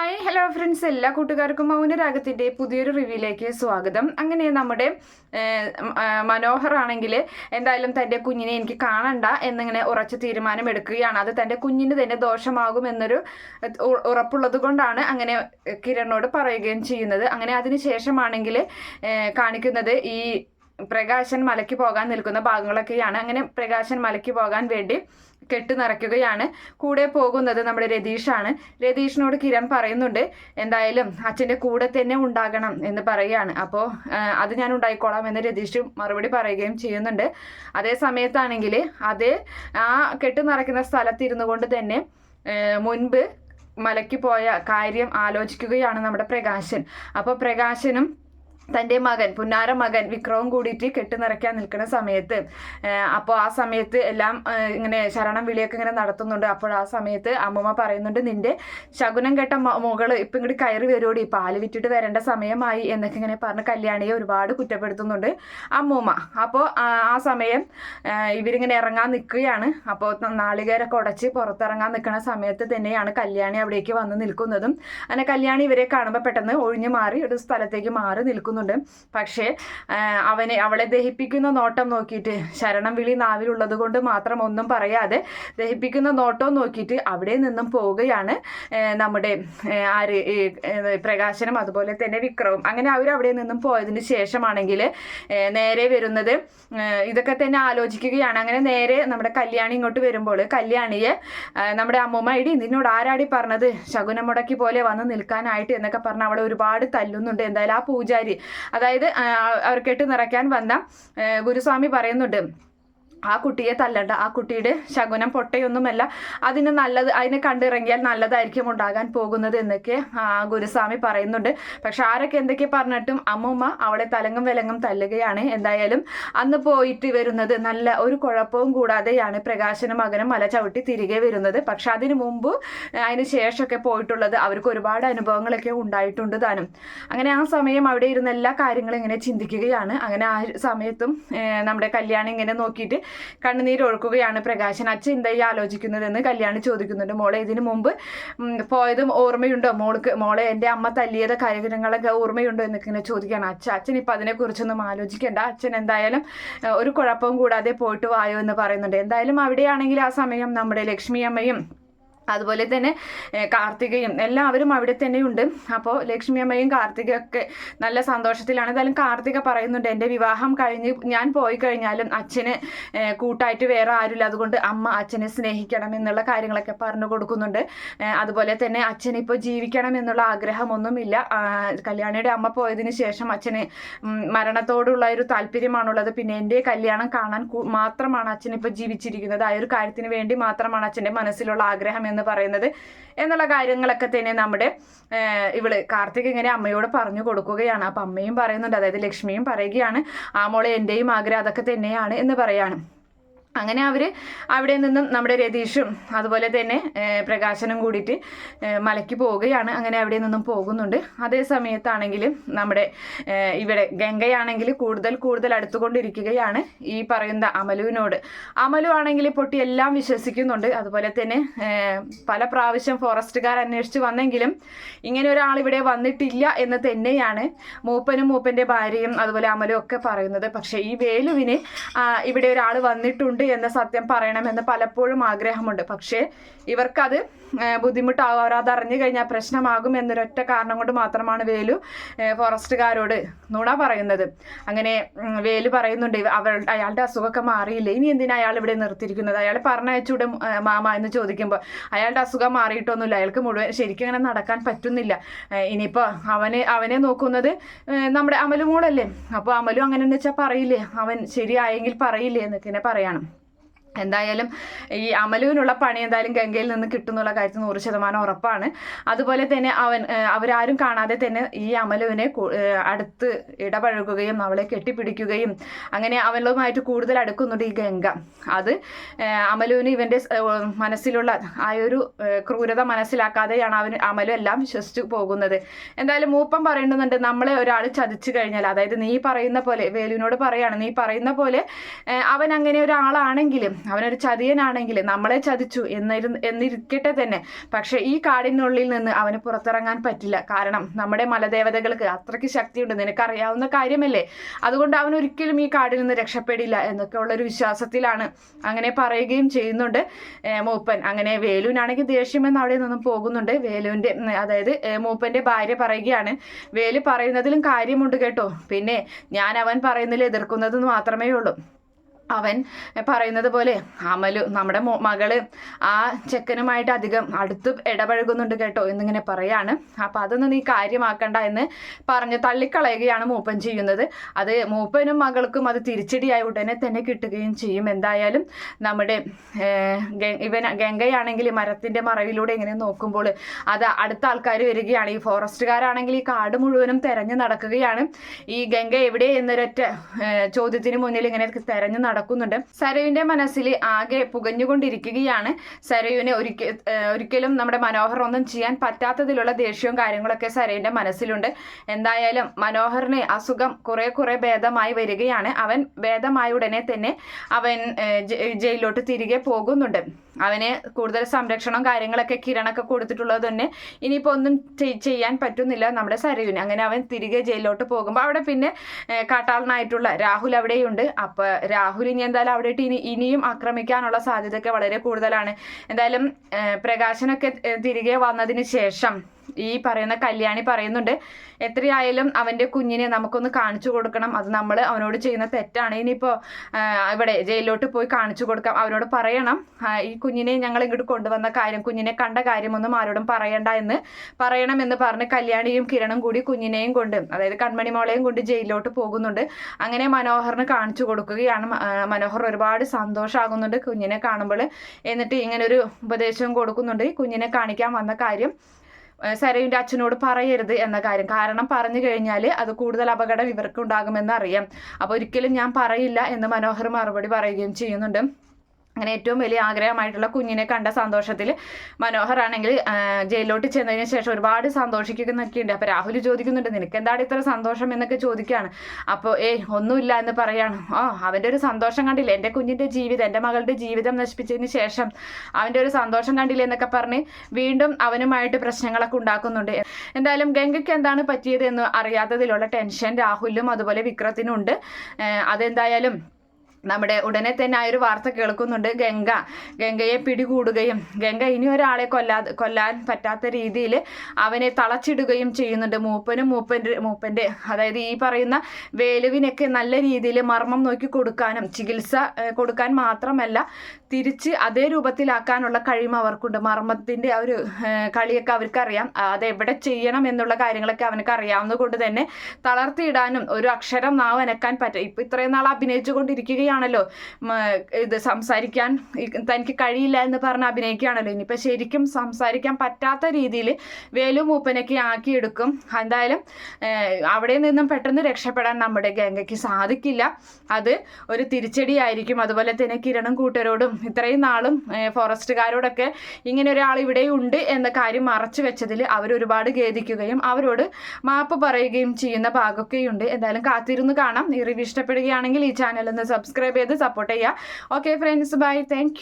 Hi hello friends. എല്ലാ കൂട്ടുകാർക്കും മൗനരാഗത്തിന്റെ പുതിയൊരു റിവ്യൂയിലേക്ക് സ്വാഗതം. അങ്ങനെ നമ്മുടെ മനോഹറാണെങ്കിൽ എന്തായാലും തന്റെ കുഞ്ഞിനെ എനിക്ക് കാണണ്ട എന്നിങ്ങനെ ഉറച്ച തീരുമാനം എടുക്കുകയാണ് അത് തന്റെ കുഞ്ഞിന് തന്നെ ദോഷമാകും എന്നൊരു ഉറപ്പുള്ളത് കൊണ്ടാണ് അങ്ങനെ കിരണിനോട് പറയുകയും ചെയ്യുന്നത്. അങ്ങനെ അതിന് ശേഷമാണെങ്കിൽ കാണിക്കുന്നത് ഈ പ്രകാശൻ മലയ്ക്ക് പോകാൻ നിൽക്കുന്ന ഭാഗങ്ങളൊക്കെയാണ്. അങ്ങനെ പ്രകാശൻ മലയ്ക്ക് പോകാൻ വേണ്ടി കെട്ട് നിറയ്ക്കുകയാണ്. കൂടെ പോകുന്നത് നമ്മുടെ രതീഷാണ്. രതീഷിനോട് കിരൺ പറയുന്നുണ്ട് എന്തായാലും അച്ഛന്റെ കൂടെ തന്നെ ഉണ്ടാകണം എന്ന് പറയുകയാണ്. അപ്പോൾ അത് ഞാൻ ഉണ്ടായിക്കോളാം എന്ന് രതീഷ് മറുപടി പറയുകയും ചെയ്യുന്നുണ്ട്. അതേ സമയത്താണെങ്കിൽ അതേ ആ കെട്ട് നിറയ്ക്കുന്ന സ്ഥലത്തിരുന്നു കൊണ്ട് തന്നെ മുൻപ് മലയ്ക്ക് പോയ കാര്യം ആലോചിക്കുകയാണ് നമ്മുടെ പ്രകാശൻ. അപ്പോൾ പ്രകാശനും തന്റെ മകൻ പുന്നാര മകൻ വിക്രവും കൂടിയിട്ട് കെട്ടുനിറയ്ക്കാൻ നിൽക്കുന്ന സമയത്ത് അപ്പോൾ ആ സമയത്ത് എല്ലാം ഇങ്ങനെ ശരണം വിളിയൊക്കെ ഇങ്ങനെ നടത്തുന്നുണ്ട്. അപ്പോൾ ആ സമയത്ത് അമ്മമ്മ പറയുന്നുണ്ട് നിന്റെ ശകുനം കെട്ട മുകൾ ഇപ്പം ഇങ്ങോട്ട് കയറി വരുമോടി പാൽ വിറ്റിട്ട് വരേണ്ട സമയമായി എന്നൊക്കെ ഇങ്ങനെ പറഞ്ഞ് കല്യാണിയെ ഒരുപാട് കുറ്റപ്പെടുത്തുന്നുണ്ട് അമ്മൂമ്മ. അപ്പോൾ ആ സമയം ഇവരിങ്ങനെ ഇറങ്ങാൻ നിൽക്കുകയാണ്. അപ്പോൾ നാളികേരൊക്കെ ഉടച്ച് പുറത്തിറങ്ങാൻ നിൽക്കുന്ന സമയത്ത് തന്നെയാണ് കല്യാണി അവിടേക്ക് വന്ന് നിൽക്കുന്നതും. അങ്ങനെ കല്യാണി ഇവരെ കാണുമ്പോൾ പെട്ടെന്ന് ഒഴിഞ്ഞു മാറി ഒരു സ്ഥലത്തേക്ക് മാറി നിൽക്കുന്നുണ്ട് പക്ഷേ അവനെ അവളെ ദഹിപ്പിക്കുന്ന നോട്ടം നോക്കിയിട്ട് ശരണം വിളി നാവിലുള്ളത് കൊണ്ട് മാത്രം ഒന്നും പറയാതെ ദഹിപ്പിക്കുന്ന നോട്ടം നോക്കിയിട്ട് അവിടെ നിന്നും പോവുകയാണ് നമ്മുടെ ആര് പ്രകാശനം അതുപോലെ തന്നെ വിക്രവും. അങ്ങനെ അവർ അവിടെ നിന്നും പോയതിന് ശേഷമാണെങ്കിൽ നേരെ വരുന്നത് ഇതൊക്കെ തന്നെ ആലോചിക്കുകയാണ്. അങ്ങനെ നേരെ നമ്മുടെ കല്യാണി ഇങ്ങോട്ട് വരുമ്പോൾ കല്യാണിയെ നമ്മുടെ അമ്മൂമ്മ ഇടി നിന്നോട് ആരാടി പറഞ്ഞത്? ശകുനം മുടക്കി പോലെ വന്ന് നിൽക്കാനായിട്ട് എന്നൊക്കെ പറഞ്ഞ് അവളെ ഒരുപാട് തല്ലുന്നുണ്ട്. എന്തായാലും ആ പൂജാരി അതായത് അവർക്കെട്ട് അവർ കെട്ട് നിറയ്ക്കാൻ വന്ന ഗുരുസ്വാമി പറയുന്നുണ്ട് ആ കുട്ടിയെ തല്ലണ്ട ആ കുട്ടിയുടെ ശകുനം പൊട്ടയൊന്നുമല്ല. അതിന് നല്ലത് അതിനെ കണ്ടിറങ്ങിയാൽ നല്ലതായിരിക്കും ഉണ്ടാകാൻ പോകുന്നത് എന്നൊക്കെ ഗുരുസ്വാമി പറയുന്നുണ്ട്. പക്ഷെ ആരൊക്കെ എന്തൊക്കെ പറഞ്ഞിട്ടും അമ്മൂമ്മ അവളെ തലങ്ങും വിലങ്ങും തല്ലുകയാണ്. എന്തായാലും അന്ന് പോയിട്ട് വരുന്നത് നല്ല ഒരു കുഴപ്പവും കൂടാതെയാണ് പ്രകാശന മകനും മല ചവിട്ടി തിരികെ വരുന്നത്. പക്ഷെ അതിനു മുമ്പ് അതിന് ശേഷമൊക്കെ പോയിട്ടുള്ളത് അവർക്ക് ഒരുപാട് അനുഭവങ്ങളൊക്കെ ഉണ്ടായിട്ടുണ്ട് താനും. അങ്ങനെ ആ സമയം അവിടെ ഇരുന്ന എല്ലാ കാര്യങ്ങളും ഇങ്ങനെ ചിന്തിക്കുകയാണ്. അങ്ങനെ ആ സമയത്തും നമ്മുടെ കല്യാണം ഇങ്ങനെ നോക്കിയിട്ട് കണ്ണുനീര് ഒഴുക്കുകയാണ് പ്രകാശൻ. അച്ഛൻ എന്തായി ആലോചിക്കുന്നതെന്ന് കല്യാണി ചോദിക്കുന്നുണ്ട്. മോളെ ഇതിനു മുമ്പ് പോയതും ഓർമ്മയുണ്ടോ? മോൾക്ക് മോളെ എന്റെ അമ്മ തല്ലിയത് കാര്യങ്ങളൊക്കെ ഓർമ്മയുണ്ടോ എന്നൊക്കെ ഇങ്ങനെ ചോദിക്കുകയാണ് അച്ഛൻ. അച്ഛൻ ഇപ്പം അതിനെക്കുറിച്ചൊന്നും ആലോചിക്കേണ്ട. അച്ഛൻ എന്തായാലും ഒരു കുഴപ്പവും കൂടാതെ പോയിട്ട് വായോ എന്ന് പറയുന്നുണ്ട്. എന്തായാലും അവിടെയാണെങ്കിൽ ആ സമയം നമ്മുടെ ലക്ഷ്മി അമ്മയും അതുപോലെ തന്നെ കാർത്തികയും എല്ലാവരും അവിടെ തന്നെയുണ്ട്. അപ്പോൾ ലക്ഷ്മി അമ്മയും കാർത്തികയൊക്കെ നല്ല സന്തോഷത്തിലാണ്. എന്തായാലും കാർത്തിക പറയുന്നുണ്ട് എന്റെ വിവാഹം കഴിഞ്ഞ് ഞാൻ പോയി കഴിഞ്ഞാലും അച്ഛന് കൂട്ടായിട്ട് വേറെ ആരുമില്ല. അതുകൊണ്ട് അമ്മ അച്ഛനെ സ്നേഹിക്കണം എന്നുള്ള കാര്യങ്ങളൊക്കെ പറഞ്ഞു കൊടുക്കുന്നുണ്ട്. അതുപോലെ തന്നെ അച്ഛൻ ഇപ്പോൾ ജീവിക്കണം എന്നുള്ള ആഗ്രഹമൊന്നുമില്ല. കല്യാണിയുടെ അമ്മ പോയതിന് ശേഷം അച്ഛന് മരണത്തോടുള്ള ഒരു താല്പര്യമാണുള്ളത്. പിന്നെ എന്റെ കല്യാണം കാണാൻ മാത്രമാണ് അച്ഛൻ ഇപ്പോൾ ജീവിച്ചിരിക്കുന്നത്. ആ ഒരു കാര്യത്തിന് വേണ്ടി മാത്രമാണ് അച്ഛന്റെ മനസ്സിലുള്ള ആഗ്രഹം എന്ന് പറയുന്നത് എന്നുള്ള കാര്യങ്ങളൊക്കെ തന്നെ നമ്മുടെ ഇവൾ കാർത്തിക് ഇങ്ങനെ അമ്മയോട് പറഞ്ഞു കൊടുക്കുകയാണ്. അപ്പം അമ്മയും പറയുന്നുണ്ട് അതായത് ലക്ഷ്മിയും പറയുകയാണ് ആ മോളെ എന്റെയും ആഗ്രഹം അതൊക്കെ തന്നെയാണ് എന്ന് പറയാണ്. അങ്ങനെ അവർ അവിടെ നിന്നും നമ്മുടെ രതീഷും അതുപോലെ തന്നെ പ്രകാശനും കൂടിയിട്ട് മലയ്ക്ക് പോവുകയാണ്. അങ്ങനെ അവിടെ നിന്നും പോകുന്നുണ്ട്. അതേ സമയത്താണെങ്കിൽ നമ്മുടെ ഇവിടെ ഗംഗയാണെങ്കിൽ കൂടുതൽ കൂടുതൽ അടുത്തുകൊണ്ടിരിക്കുകയാണ്. ഈ പറയുന്ന അമലുവിനോട്. അമലു ആണെങ്കിൽ പൊട്ടി എല്ലാം വിശ്വസിക്കുന്നുണ്ട്. അതുപോലെ തന്നെ പല പ്രാവശ്യം ഫോറസ്റ്റുകാർ അന്വേഷിച്ച് വന്നെങ്കിലും ഇങ്ങനെ ഒരാൾ ഇവിടെ വന്നിട്ടില്ല എന്ന് തന്നെയാണ് മൂപ്പനും മൂപ്പന്റെ ഭാര്യയും അതുപോലെ അമലും ഒക്കെ പറയുന്നത്. പക്ഷേ ഈ വേലുവിന് ഇവിടെ ഒരാൾ വന്നിട്ടുണ്ട് എന്ന സത്യം പറയണമെന്ന് പലപ്പോഴും ആഗ്രഹമുണ്ട്. പക്ഷേ ഇവർക്കത് ബുദ്ധിമുട്ടാകും അവർ അതറിഞ്ഞു കഴിഞ്ഞാൽ പ്രശ്നമാകും എന്നൊരൊറ്റ കാരണം കൊണ്ട് മാത്രമാണ് വേലു ഫോറസ്റ്റുകാരോട് നുണ പറയുന്നത്. അങ്ങനെ വേലു പറയുന്നുണ്ട് അവൾ അയാളുടെ അസുഖമൊക്കെ മാറിയില്ലേ? ഇനി എന്തിനാ അയാൾ ഇവിടെ നിർത്തിയിരിക്കുന്നത്? അയാൾ പറഞ്ഞയച്ചൂടെ മാമ എന്ന് ചോദിക്കുമ്പോൾ അയാളുടെ അസുഖം മാറിയിട്ടൊന്നുമില്ല. അയാൾക്ക് മുഴുവൻ ശരിക്കും അങ്ങനെ നടക്കാൻ പറ്റുന്നില്ല. ഇനിയിപ്പോൾ അവനെ അവനെ നോക്കുന്നത് നമ്മുടെ അമലു അല്ലേ അപ്പോൾ അമലും അങ്ങനെ എന്ന് വെച്ചാൽ പറയില്ലേ? അവൻ ശരിയായെങ്കിൽ പറയില്ലേ എന്നൊക്കെ പറയണം. എന്തായാലും ഈ അമലുവിനുള്ള പണി എന്തായാലും ഗംഗയിൽ നിന്ന് കിട്ടുന്നുള്ള കാര്യത്തിൽ നൂറ് ശതമാനം ഉറപ്പാണ്. അതുപോലെ തന്നെ അവൻ അവരാരും കാണാതെ തന്നെ ഈ അമലുവിനെ അടുത്ത് ഇടപഴകുകയും അവളെ കെട്ടിപ്പിടിക്കുകയും അങ്ങനെ അവളുമായിട്ട് കൂടുതൽ അടുക്കുന്നുണ്ട് ഈ ഗംഗ. അത് അമലുവിന് ഇവന്റെ മനസ്സിലുള്ള ആ ഒരു ക്രൂരത മനസ്സിലാക്കാതെയാണ് അവന് അമലു എല്ലാം വിശ്വസിച്ചു പോകുന്നത്. എന്തായാലും മൂപ്പം പറയുന്നുണ്ട് നമ്മളെ ഒരാൾ ചതിച്ചു കഴിഞ്ഞാൽ അതായത് നീ പറയുന്ന പോലെ വേലുവിനോട് പറയാണ് നീ പറയുന്ന പോലെ അവൻ അങ്ങനെ ഒരാളാണെങ്കിലും അവനൊരു ചതിയനാണെങ്കിൽ നമ്മളെ ചതിച്ചു എന്നിരുന്ന് എന്നിരിക്കട്ടെ തന്നെ. പക്ഷെ ഈ കാടിനുള്ളിൽ നിന്ന് അവന് പുറത്തിറങ്ങാൻ പറ്റില്ല. കാരണം നമ്മുടെ മലദേവതകൾക്ക് അത്രയ്ക്ക് ശക്തിയുണ്ട്. നിനക്കറിയാവുന്ന കാര്യമല്ലേ? അതുകൊണ്ട് അവൻ ഒരിക്കലും ഈ കാടിൽ നിന്ന് രക്ഷപ്പെടില്ല എന്നൊക്കെ ഉള്ളൊരു വിശ്വാസത്തിലാണ് അങ്ങനെ പറയുകയും ചെയ്യുന്നുണ്ട് മൂപ്പൻ. അങ്ങനെ വേലുവിനാണെങ്കിൽ ദേഷ്യമെന്ന് അവിടെ നിന്നും പോകുന്നുണ്ട്. വേലുവിന്റെ അതായത് മൂപ്പന്റെ ഭാര്യ പറയുകയാണ്. വേലു പറയുന്നതിലും കാര്യമുണ്ട് കേട്ടോ. പിന്നെ ഞാൻ അവൻ പറയുന്നതിൽ എതിർക്കുന്നത് മാത്രമേ ഉള്ളൂ. അവൻ പറയുന്നത് പോലെ അമലു നമ്മുടെ മകൾ ആ ചെക്കനുമായിട്ട് അധികം അടുത്ത് ഇടപഴകുന്നുണ്ട് കേട്ടോ എന്നിങ്ങനെ പറയാണ്. അപ്പം അതൊന്നും നീ കാര്യമാക്കണ്ട എന്ന് പറഞ്ഞ് തള്ളിക്കളയുകയാണ് മൂപ്പൻ ചെയ്യുന്നത്. അത് മൂപ്പനും മകൾക്കും അത് തിരിച്ചടിയായി ഉടനെ തന്നെ കിട്ടുകയും ചെയ്യും. എന്തായാലും നമ്മുടെ ഇവൻ ഗംഗയാണെങ്കിൽ മരത്തിന്റെ മറവിലൂടെ ഇങ്ങനെ നോക്കുമ്പോൾ അത് അടുത്ത ആൾക്കാർ വരികയാണ്. ഈ ഫോറസ്റ്റുകാരാണെങ്കിൽ ഈ കാട് മുഴുവനും തെരഞ്ഞു നടക്കുകയാണ്. ഈ ഗംഗ എവിടെ എന്നൊരൊറ്റ ചോദ്യത്തിന് മുന്നിൽ ഇങ്ങനെ തെരഞ്ഞു നട നടക്കുന്നുണ്ട്. സരയുവിന്റെ മനസ്സിൽ ആകെ പുകഞ്ഞുകൊണ്ടിരിക്കുകയാണ്. സരയുവിനെ ഒരിക്കൽ ഒരിക്കലും നമ്മുടെ മനോഹർ ഒന്നും ചെയ്യാൻ പറ്റാത്തതിലുള്ള ദേഷ്യവും കാര്യങ്ങളൊക്കെ സരയുവിന്റെ മനസ്സിലുണ്ട്. എന്തായാലും മനോഹറിന് അസുഖം കുറെ കുറെ ഭേദമായി വരികയാണ്. അവൻ ഭേദമായ ഉടനെ തന്നെ അവൻ ജയിലിലോട്ട് തിരികെ പോകുന്നുണ്ട്. അവന് കൂടുതൽ സംരക്ഷണവും കാര്യങ്ങളൊക്കെ കിരണൊക്കെ കൊടുത്തിട്ടുള്ളത് തന്നെ ഇനിയിപ്പോൾ ഒന്നും ചെയ്യാൻ പറ്റുന്നില്ല നമ്മുടെ സരയുവിന് അങ്ങനെ അവൻ തിരികെ ജയിലിലോട്ട് പോകുമ്പോൾ അവിടെ പിന്നെ കാട്ടാളനായിട്ടുള്ള രാഹുൽ അവിടെയുണ്ട്. അപ്പോൾ രാഹുൽ ഇനി എന്തായാലും അവിടെ ഇനി ഇനിയും ആക്രമിക്കാനുള്ള സാധ്യതയൊക്കെ വളരെ കൂടുതലാണ്. എന്തായാലും പ്രകാശനൊക്കെ തിരികെ വന്നതിന് ശേഷം ഈ പറയുന്ന കല്യാണി പറയുന്നുണ്ട് എത്രയായാലും അവന്റെ കുഞ്ഞിനെ നമുക്കൊന്ന് കാണിച്ചു കൊടുക്കണം. അത് നമ്മൾ അവനോട് ചെയ്യുന്ന തെറ്റാണ്. ഇനിയിപ്പോൾ ഇവിടെ ജയിലിലോട്ട് പോയി കാണിച്ചു കൊടുക്കാം. അവരോട് പറയണം. ഈ കുഞ്ഞിനെ ഞങ്ങൾ ഇങ്ങോട്ട് കൊണ്ടുവന്ന കാര്യം കുഞ്ഞിനെ കണ്ട കാര്യമൊന്നും ആരോടും പറയണ്ട എന്ന് പറയണം എന്ന് പറഞ്ഞ് കല്യാണിയും കിരണും കൂടി കുഞ്ഞിനെയും കൊണ്ട് അതായത് കൺമണി മോളെയും കൊണ്ട് ജയിലിലോട്ട് പോകുന്നുണ്ട്. അങ്ങനെ മനോഹറിന് കാണിച്ചു കൊടുക്കുകയാണ്. മനോഹർ ഒരുപാട് സന്തോഷമാകുന്നുണ്ട് കുഞ്ഞിനെ കാണുമ്പോൾ. എന്നിട്ട് ഇങ്ങനെ ഒരു ഉപദേശവും കൊടുക്കുന്നുണ്ട്. കുഞ്ഞിനെ കാണിക്കാൻ വന്ന കാര്യം സരയുടെ അച്ഛനോട് പറയരുത് എന്ന കാര്യം. കാരണം പറഞ്ഞു കഴിഞ്ഞാൽ അത് കൂടുതൽ അപകടം ഇവർക്ക് ഉണ്ടാകുമെന്ന് അറിയാം. അപ്പോൾ ഒരിക്കലും ഞാൻ പറയില്ല എന്ന് മനോഹർ മറുപടി പറയുകയും ചെയ്യുന്നുണ്ട്. അങ്ങനെ ഏറ്റവും വലിയ ആഗ്രഹമായിട്ടുള്ള കുഞ്ഞിനെ കണ്ട സന്തോഷത്തിൽ മനോഹറാണെങ്കിൽ ജയിലിലോട്ട് ചെന്നതിന് ശേഷം ഒരുപാട് സന്തോഷിക്കുന്നൊക്കെ ഉണ്ട്. അപ്പോൾ രാഹുൽ ചോദിക്കുന്നുണ്ട് നിനക്ക് എന്താണ് ഇത്ര സന്തോഷം? എന്നൊക്കെ ചോദിക്കുകയാണ് അപ്പോൾ ഏയ് ഒന്നുമില്ല എന്ന് പറയാണ്. ഓ അവന്റെ ഒരു സന്തോഷം കണ്ടില്ല? എന്റെ കുഞ്ഞിന്റെ ജീവിതം എന്റെ മകളുടെ ജീവിതം നശിപ്പിച്ചതിന് ശേഷം അവന്റെ ഒരു സന്തോഷം കണ്ടില്ല? എന്നൊക്കെ പറഞ്ഞ് വീണ്ടും അവനുമായിട്ട് പ്രശ്നങ്ങളൊക്കെ ഉണ്ടാക്കുന്നുണ്ട്. എന്തായാലും ഗംഗയ്ക്ക് എന്താണ് പറ്റിയത് എന്ന് അറിയാത്തതിലുള്ള ടെൻഷൻ രാഹുലിനും അതുപോലെ വിക്രത്തിനും ഉണ്ട് അതെന്തായാലും നമ്മുടെ ഉടനെ തന്നെ ആ ഒരു വാർത്ത കേൾക്കുന്നുണ്ട്. ഗംഗ ഗംഗയെ പിടികൂടുകയും ഗംഗ ഇനി ഒരാളെ കൊല്ലാ കൊല്ലാൻ പറ്റാത്ത രീതിയിൽ അവനെ തളച്ചിടുകയും ചെയ്യുന്നുണ്ട്. മൂപ്പനും മൂപ്പന്റെ മൂപ്പന്റെ അതായത് ഈ പറയുന്ന വേലുവിനൊക്കെ നല്ല രീതിയിൽ മർമ്മം നോക്കി കൊടുക്കാനും ചികിത്സ കൊടുക്കാൻ മാത്രമല്ല തിരിച്ച് അതേ രൂപത്തിലാക്കാനുള്ള കഴിവ് അവർക്കുണ്ട്. മർമ്മത്തിന്റെ ആ ഒരു കളിയൊക്കെ അവർക്കറിയാം. അതെവിടെ ചെയ്യണം എന്നുള്ള കാര്യങ്ങളൊക്കെ അവനക്ക് അറിയാവുന്നത് കൊണ്ട് തന്നെ തളർത്തിയിടാനും ഒരു അക്ഷരം നാവ് അനക്കാൻ പറ്റും. ഇപ്പം ഇത്രയും നാൾ അഭിനയിച്ചു കൊണ്ടിരിക്കുകയാണല്ലോ ഇത് സംസാരിക്കാൻ തനിക്ക് കഴിയില്ല എന്ന് പറഞ്ഞ് അഭിനയിക്കുകയാണല്ലോ. ഇനിയിപ്പോൾ ശരിക്കും സംസാരിക്കാൻ പറ്റാത്ത രീതിയിൽ വേലു മൂപ്പനൊക്കെ ആക്കിയെടുക്കും. എന്തായാലും അവിടെ നിന്നും പെട്ടെന്ന് രക്ഷപ്പെടാൻ നമ്മുടെ ഗംഗയ്ക്ക് സാധിക്കില്ല. അത് ഒരു തിരിച്ചടിയായിരിക്കും. അതുപോലെ തന്നെ കിരണും കൂട്ടരോടും ഇത്രയും നാളും ഫോറസ്റ്റുകാരോടൊക്കെ ഇങ്ങനെ ഒരാൾ ഇവിടെ ഉണ്ട് എന്ന കാര്യം മറച്ചു വെച്ചതിൽ അവർ ഒരുപാട് ഖേദിക്കുകയും അവരോട് മാപ്പ് പറയുകയും ചെയ്യുന്ന ഭാഗമൊക്കെയുണ്ട്. എന്തായാലും കാത്തിരുന്ന് കാണാം. ഈ റിവ്യൂ ഇഷ്ടപ്പെടുകയാണെങ്കിൽ ഈ ചാനൽ ഒന്ന് സബ്സ്ക്രൈബ് സബ്സ്ക്രൈബ് ചെയ്ത് സപ്പോർട്ട് ചെയ്യുക. Okay friends bye thank